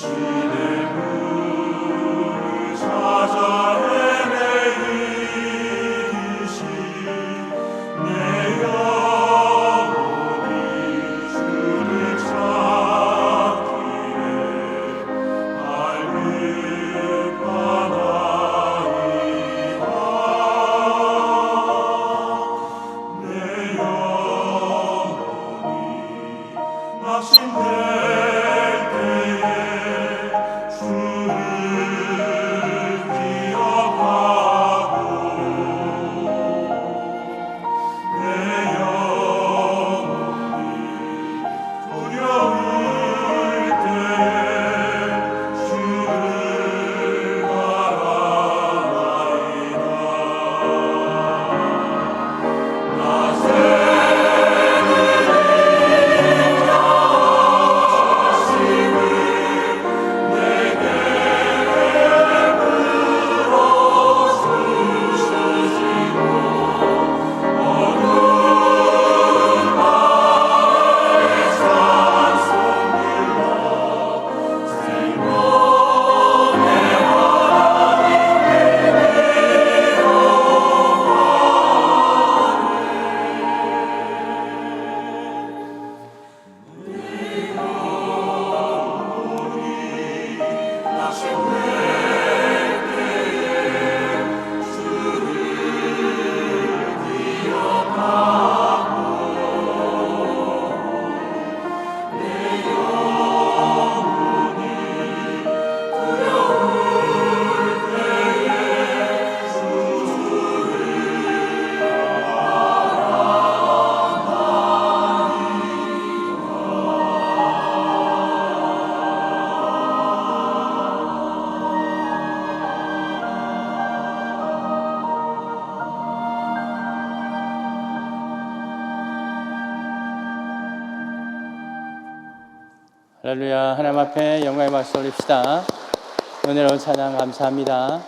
Jesus. 할렐루야 하나님 앞에 영광의 박수 올립시다. 은혜로운 찬양 감사합니다.